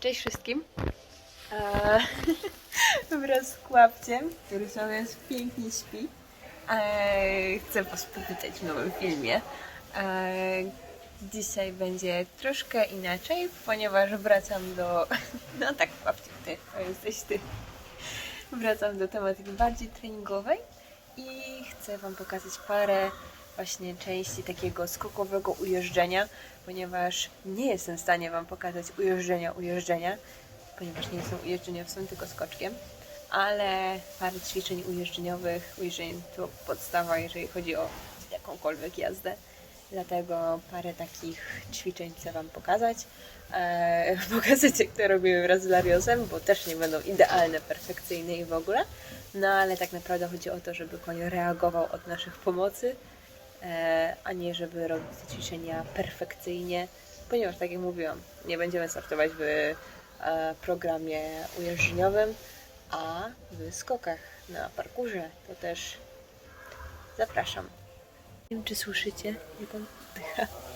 Cześć wszystkim. Eee, wraz z Kłapciem, który sobie pięknie śpi, eee, chcę Was powitać w nowym filmie. Eee, dzisiaj będzie troszkę inaczej, ponieważ wracam do... No tak, Kłapcie, ty, to jesteś ty. Wracam do tematyki bardziej treningowej i chcę Wam pokazać parę właśnie części takiego skokowego ujeżdżenia, ponieważ nie jestem w stanie Wam pokazać ujeżdżenia, ujeżdżenia, ponieważ nie jestem ujeżdżeniowcem, tylko skoczkiem, ale parę ćwiczeń ujeżdżeniowych, ujeżdżeń to podstawa, jeżeli chodzi o jakąkolwiek jazdę. Dlatego parę takich ćwiczeń chcę Wam pokazać. Eee, pokazać, jak to robimy wraz z Lariosem, bo też nie będą idealne, perfekcyjne i w ogóle. No ale tak naprawdę chodzi o to, żeby koń reagował od naszych pomocy, a nie żeby robić te ćwiczenia perfekcyjnie, ponieważ tak jak mówiłam, nie będziemy startować w e, programie ujeżdżeniowym, a w skokach na parkurze to też zapraszam. Nie wiem, czy słyszycie, jak on.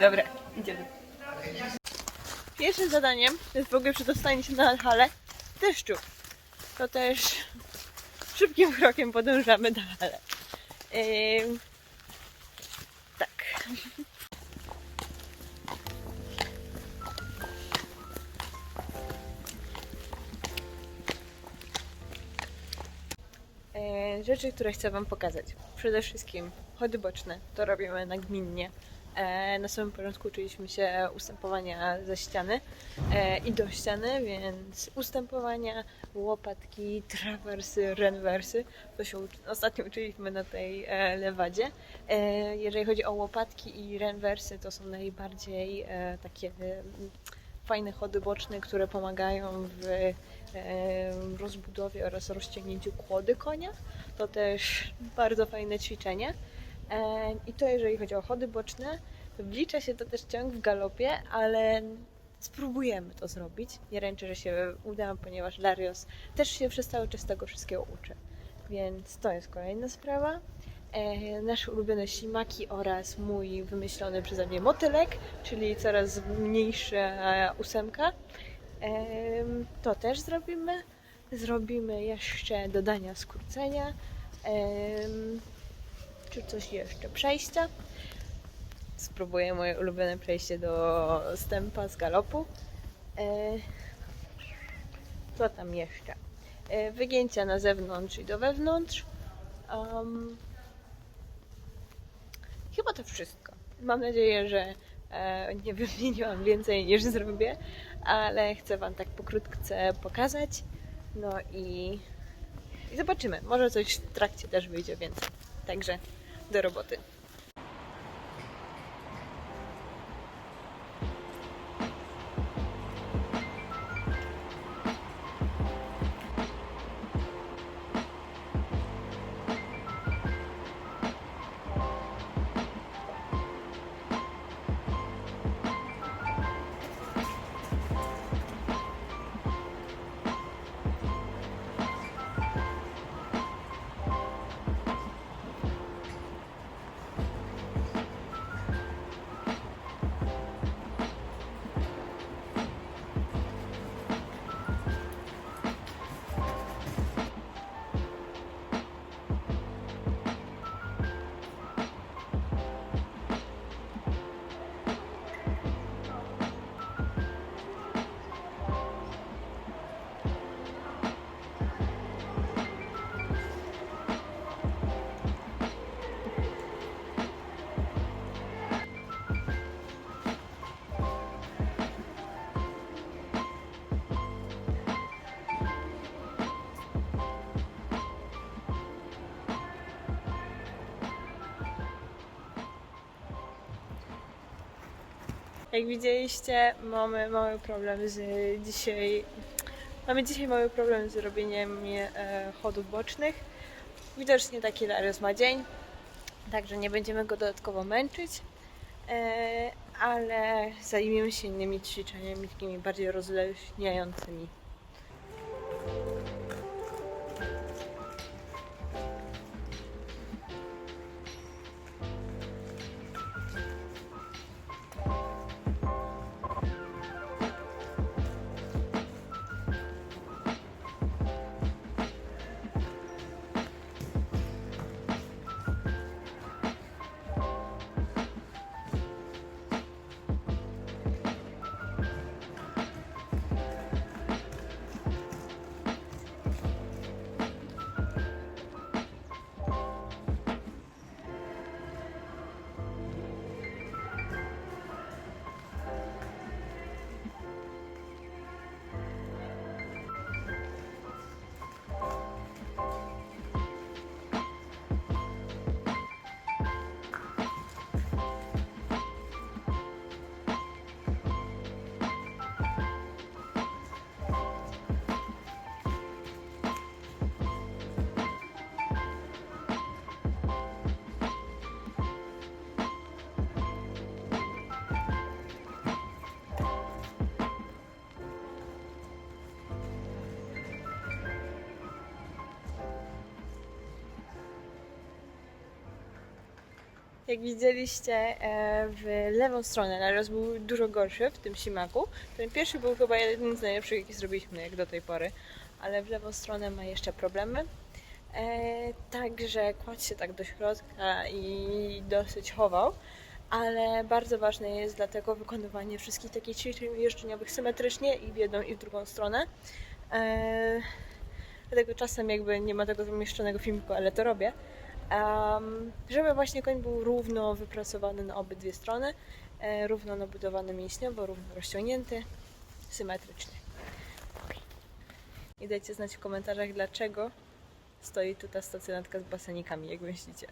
Dobra, idziemy. Pierwszym zadaniem jest w ogóle przedostanie się na halę w deszczu. To też szybkim krokiem podążamy do hale. Ym, tak. Rzeczy, które chcę Wam pokazać. Przede wszystkim chody boczne, to robimy nagminnie. E, Na samym początku uczyliśmy się ustępowania ze ściany e, i do ściany, więc ustępowania, łopatki, trawersy, renwersy. To się ostatnio uczyliśmy na tej e, lewadzie. Jeżeli chodzi o łopatki i renwersy, to są najbardziej takie e, fajne chody boczne, które pomagają w rozbudowie oraz rozciągnięciu kłody konia. To też bardzo fajne ćwiczenie. I to jeżeli chodzi o chody boczne, wlicza się to też ciąg w galopie, ale spróbujemy to zrobić. Nie ręczę, że się uda, ponieważ Darius też się przez cały czas tego wszystkiego uczy. Więc to jest kolejna sprawa. E, nasze ulubione ślimaki oraz mój wymyślony przeze mnie motylek, czyli coraz mniejsza ósemka. Em, To też zrobimy. Zrobimy jeszcze dodania skrócenia. Em, Czy coś jeszcze? Przejścia. Spróbuję moje ulubione przejście do stępa z galopu. E, Co tam jeszcze? E, Wygięcia na zewnątrz i do wewnątrz. Um, chyba to wszystko. Mam nadzieję, że e, nie wymieniłam więcej niż zrobię, ale chcę Wam tak pokrótce pokazać. No i, i zobaczymy. Może coś w trakcie też wyjdzie więcej. Także do roboty. Jak widzieliście, mamy mały problem z dzisiaj. Mamy dzisiaj mały problem z robieniem e, chodów bocznych. Widocznie taki Darius ma dzień, także nie będziemy go dodatkowo męczyć. E, ale zajmiemy się innymi ćwiczeniami, takimi bardziej rozluźniającymi. Jak widzieliście e, w lewą stronę, naraz był dużo gorszy w tym simaku. Ten pierwszy był chyba jeden z najlepszych, jaki zrobiliśmy jak do tej pory, ale w lewą stronę ma jeszcze problemy. E, także kładł się tak do środka i dosyć chował, ale bardzo ważne jest dlatego wykonywanie wszystkich takich ćwiczeń jeżdżeniowych symetrycznie i w jedną i w drugą stronę. E, dlatego czasem jakby nie ma tego zamieszczonego filmiku, ale to robię. Żeby właśnie koń był równo wypracowany na obydwie strony, e, równo nabudowany mięśniowo, równo rozciągnięty, symetrycznie. I dajcie znać w komentarzach, dlaczego stoi tu ta stacjonatka z basenikami, jak myślicie.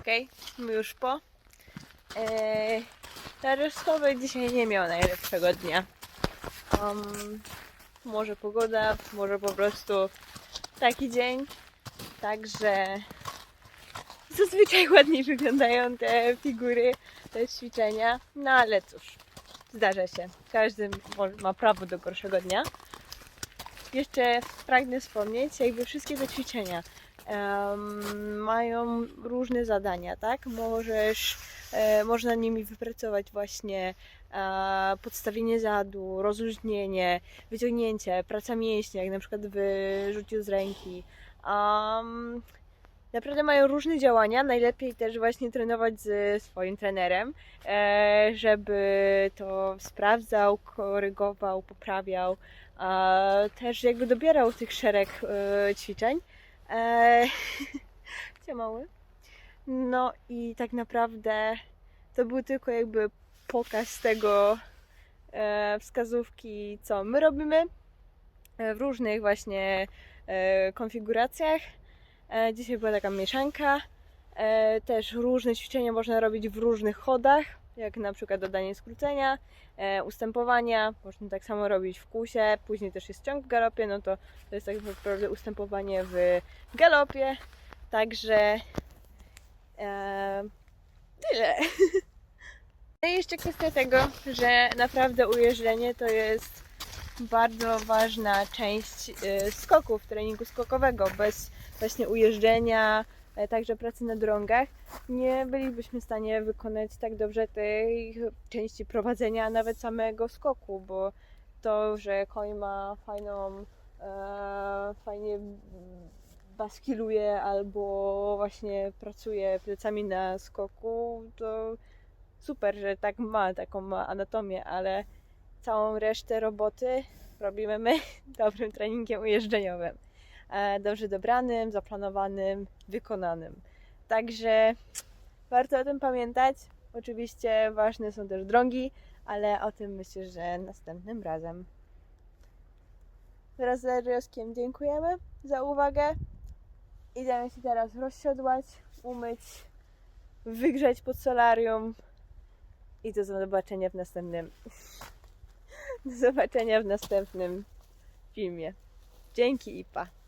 Okej, my już po. Eee, dzisiaj nie miał najlepszego dnia. Um, może pogoda, może po prostu taki dzień. Także zazwyczaj ładniej wyglądają te figury, te ćwiczenia. No ale cóż, zdarza się. Każdy ma prawo do gorszego dnia. Jeszcze pragnę wspomnieć, jakby wszystkie te ćwiczenia mają różne zadania, tak? Możesz, e, można nimi wypracować właśnie podstawienie zadu, rozluźnienie, wyciągnięcie, praca mięśni, jak na przykład w rzuciu z ręki. Naprawdę mają różne działania. Najlepiej też właśnie trenować z swoim trenerem, e, żeby to sprawdzał, korygował, poprawiał, też jakby dobierał tych szereg e, ćwiczeń. E, Gdzie mały? No i tak naprawdę to był tylko jakby pokaz tego e, wskazówki, co my robimy e, w różnych właśnie e, konfiguracjach. E, dzisiaj była taka mieszanka. E, też różne ćwiczenia można robić w różnych chodach, jak na przykład dodanie skrócenia, e, ustępowania. Można tak samo robić w kusie. Później też jest ciąg w galopie, no to to jest tak naprawdę ustępowanie w galopie. Także e, tyle. No i jeszcze kwestia tego, że naprawdę ujeżdżenie to jest bardzo ważna część e, skoków, treningu skokowego. Bez właśnie ujeżdżenia, także pracy na drągach, nie bylibyśmy w stanie wykonać tak dobrze tej części prowadzenia, a nawet samego skoku, bo to, że koń ma fajną, e, fajnie baskiluje albo właśnie pracuje plecami na skoku, to super, że tak ma, taką ma anatomię, ale całą resztę roboty robimy my dobrym treningiem ujeżdżeniowym. E, Dobrze dobranym, zaplanowanym, wykonanym. Także warto o tym pamiętać. Oczywiście ważne są też drągi, ale o tym myślę, że następnym razem. Wraz z Adrioskiem dziękujemy za uwagę. Idziemy się teraz rozsiodłać, umyć, wygrzać pod solarium i do zobaczenia w następnym do zobaczenia w następnym filmie. Dzięki i pa.